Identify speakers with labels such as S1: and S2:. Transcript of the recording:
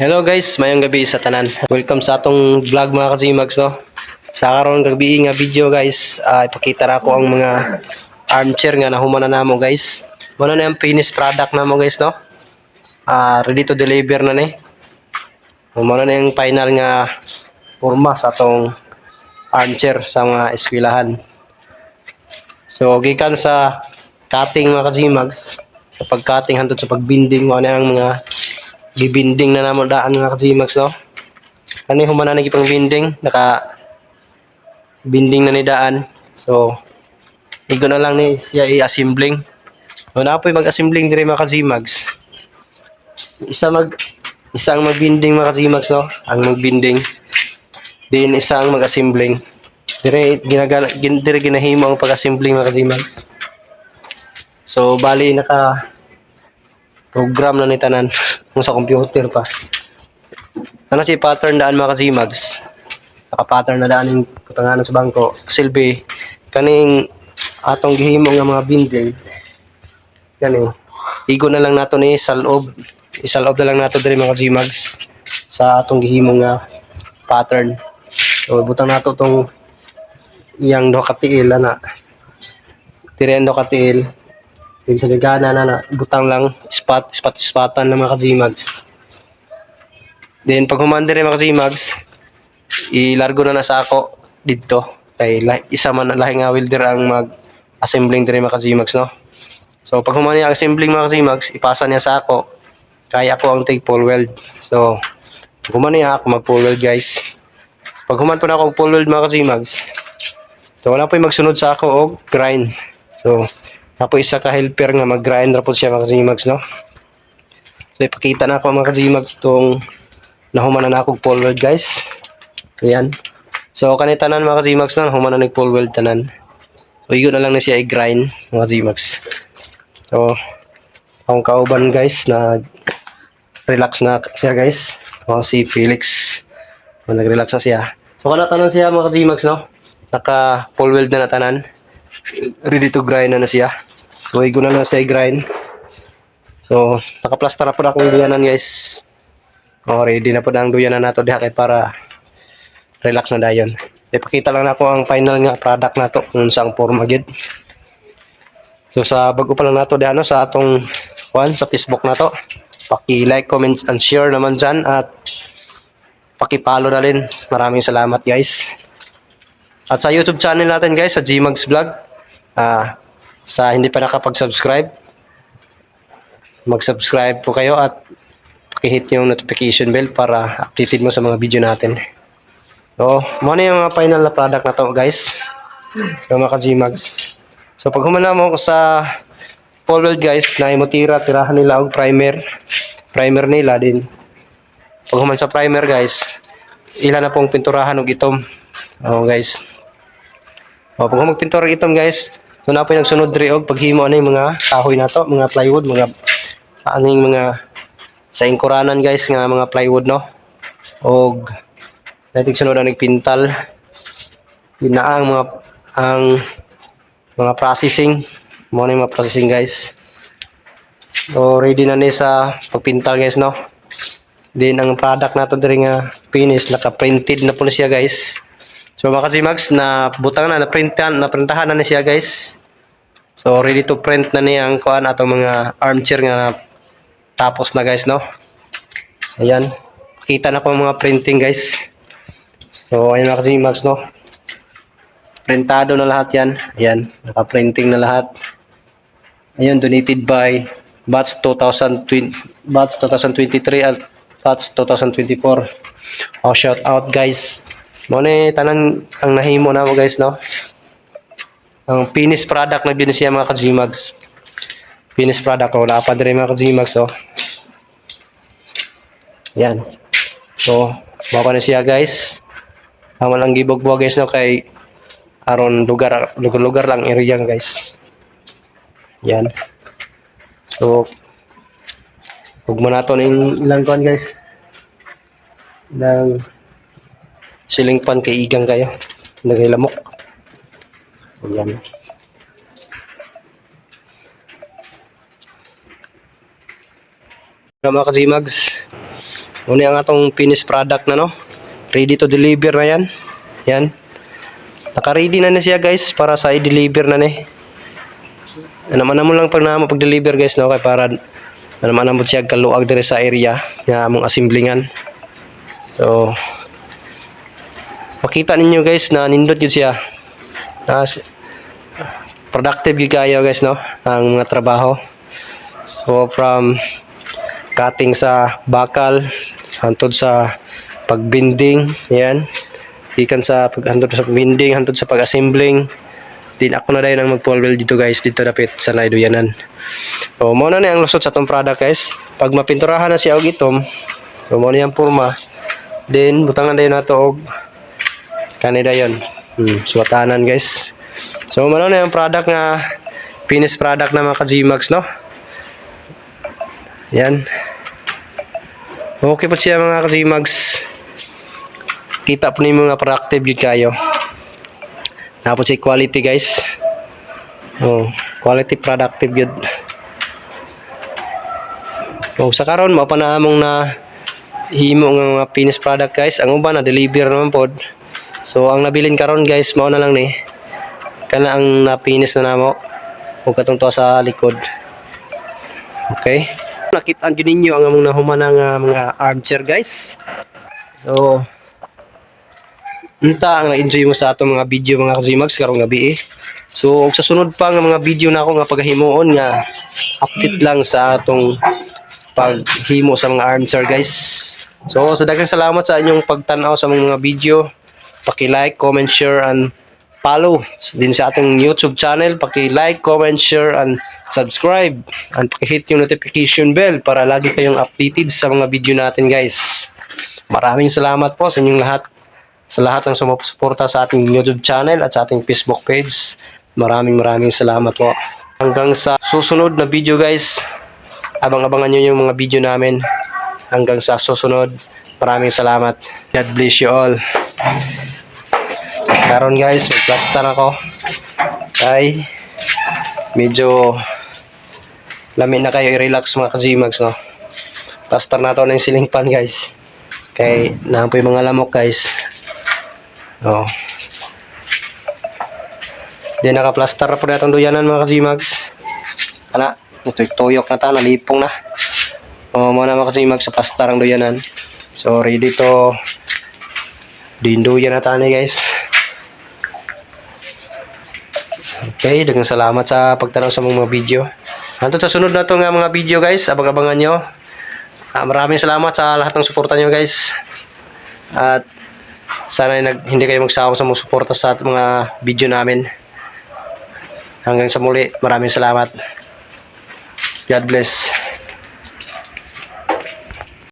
S1: Hello guys, mayong gabi sa tanan. Welcome sa atong vlog mga kazimags no. Sa karon gabi nga video guys, ah, ipakita na ko ang mga armchair nga nahuman na namo guys. Muna na yung finished product namo guys no. Ah, ready to deliver na ni. Muna na yung final nga forma sa atong armchair sa mga eskwelahan. So gikan sa cutting mga kazimags, sa pag-cutting hantod sa pagbinding mo na ang mga gibinding na namo daan nga ka-Gmax no. Kani humana na gipang binding, naka binding na ni daan. So igo na lang ni siya i-assembling. So na po'y mag-assembling dire mga ka-Gmax. Isa mag isang magbinding mga ka-Gmax no, ang magbinding. Din isang mag-assembling. Dire ginagana gin, dire ginahimo ang pag-assembling mga ka-Gmax. So bali naka program na ni tanan kung sa computer pa. Ano si pattern daan mga ka-Gmags? Naka-pattern na daan yung kutanganan sa bangko. Silbi, kaning atong gihimo nga mga binding. Kani, igo na lang nato ni sa loob. Isaloob na lang nato diri mga Gmags sa atong gihimo nga pattern. So butang nato tong iyang do katiil na. Tirendo katiil. Yung sa gagana na na, butang lang, spot, spot, spotan ng mga ka-Gmags. Then, pag humanda rin mga ka-Gmags, ilargo na na sa ako dito. Kay isa man lahi nga welder ang mag-assembling din mga ka-Gmags, no? So, pag humanda ang assembling mga ka-Gmags, ipasa niya sa ako. Kaya ako ang take full weld. So, pag humanda ako mag-full weld, guys. Pag human po na ako full weld mga ka-Gmags, so wala po yung magsunod sa ako og grind. So, Apo isa ka helper nga mag-grind ra po siya mga Gmags no. So ipakita na ako mga Gmags tong nahuman na akong pole weld guys. Ayan. So kanitanan mga Gmags na nahuman na nag pole weld tanan. So iyon na lang na siya i-grind mga Gmags. So akong kauban guys na relax na siya guys. O si Felix. O, nag-relax na siya. So kanatanan siya mga Gmags no. Naka pole weld na natanan ready to grind na na siya. So, igo na lang siya i-grind. So, nakaplaster na po na akong duyanan guys. O, ready na po na ang duyanan nato diha kay para relax na dayon. Ipakita lang na ako ang final nga product nato kung saan forma gid. So, sa bago pa lang nato diha no, sa atong one sa Facebook nato. Paki-like, comment, and share naman dyan at paki-follow na rin. Maraming salamat guys. At sa YouTube channel natin guys, sa Gmags Vlog, ah, sa hindi pa nakapag-subscribe, mag-subscribe po kayo at pakihit yung notification bell para updated mo sa mga video natin. So, muna yung final na product na to guys. Yung mga ka-Gmags. So, pag humana mo sa weld guys, na imotira, tirahan nila og primer. Primer nila din. Pag human sa primer guys, ilan na pong pinturahan og itom. Oh guys, o, pag magpintura itom guys, so na po yung nagsunod diri og paghimo ano yung mga kahoy na to, mga plywood, mga aning mga sa ingkuranan guys nga mga plywood no. Og natig sunod ang nagpintal. Inaang mga ang mga processing, mo na yung mga processing guys. So ready na ni sa pagpintal guys no. Then ang product nato diri nga finish naka-printed na po siya guys. So mga Max na butang na na-printan, na-printahan na ni siya guys. So ready to print na niya ang kuan atong mga armchair nga tapos na guys no. Ayan. Kita na ang mga printing guys. So ayun mga Max no. Printado na lahat yan. Ayan. Naka-printing na lahat. Ayun, donated by Batch 2020, Batch 2023 at Batch 2024. Oh, shout out guys. Mo ni tanan ang nahimo na mo guys no. Ang finished product na bin siya mga ka-Gmags. Finished product wala pa dire mga ka-Gmags oh. Yan. So, baka na siya guys. Ang walang gibog buwa guys no kay aron lugar lugar-lugar lang area guys. Yan. So, Huwag mo na ito ng ilang guys. Ilang siling pan kay igang kayo. Naghilamok. Ayan. Mga ka-Gmags, Muna ang atong finished product na no. Ready to deliver na yan. Yan. Naka-ready na na siya guys para sa i-deliver na ni. Ano man mo lang pag na pag-deliver guys no kay para ano man mo siya kaluag dire sa area nga among assemblingan. So makita ninyo guys na nindot yun siya. Na productive yun kayo guys no? Ang mga trabaho. So from cutting sa bakal hantod sa pagbinding yan. Ikan sa pag hantod sa pagbinding hantod sa pag-assembling. Din ako na dahil ang mag-weld dito guys dito dapit sa naiduyanan o mo na ni ang lusot sa tong product guys. Pag mapinturahan na siya og itom o mo na yung forma then butangan dayon nato og kanida yon hmm, suwatanan guys so mo na yung product nga finished product na mga ka-Gmax no yan Okay po siya mga ka-Gmags. Kita po ni mga productive yun kayo. Napot siya quality guys. Oh, quality productive yun. Oh, sa karon mo pa na among na himo nga mga finished product guys. Ang uban na deliver naman pod. So ang nabilin karon guys mao na lang ni. Kana ang na-finish na namo. Ug katong to sa likod. Okay nakitaan din ninyo ang among nahumanang uh, mga armchair guys so unta ang na-enjoy mo sa atong mga video mga kazimags karong gabi eh so og sa sunod pa nga mga video na ako nga paghimuon nga update lang sa atong paghimo sa mga armchair guys so sa daghang salamat sa inyong pagtan-aw sa mga video paki-like, comment, share and follow din sa ating YouTube channel. Paki-like, comment, share, and subscribe. And paki-hit yung notification bell para lagi kayong updated sa mga video natin guys. Maraming salamat po sa inyong lahat. Sa lahat ng sumusuporta sa ating YouTube channel at sa ating Facebook page. Maraming maraming salamat po. Hanggang sa susunod na video guys. Abang-abangan nyo yung mga video namin. Hanggang sa susunod. Maraming salamat. God bless you all. Karon guys, magplaster ako. Ay medyo lami na kayo i-relax mga ka-Gmax no. Plaster na to ng ceiling fan guys. Kay naampo yung mga lamok guys. Oh. Di naka-plaster na po na itong duyanan mga ka-Gmax. Ana, tuyok na ta, nalipong na. Oh, muna mga ka-Gmax sa plaster ang duyanan. So ready to dinduyan na tani guys. Okay, daghang salamat sa pagtanaw sa mga video. Hantod sa sunod na to nga mga video guys, abang-abangan nyo. Ah, maraming salamat sa lahat ng suporta nyo guys. At sana nag, hindi kayo magsawa sa mga suporta sa mga video namin. Hanggang sa muli, maraming salamat. God bless.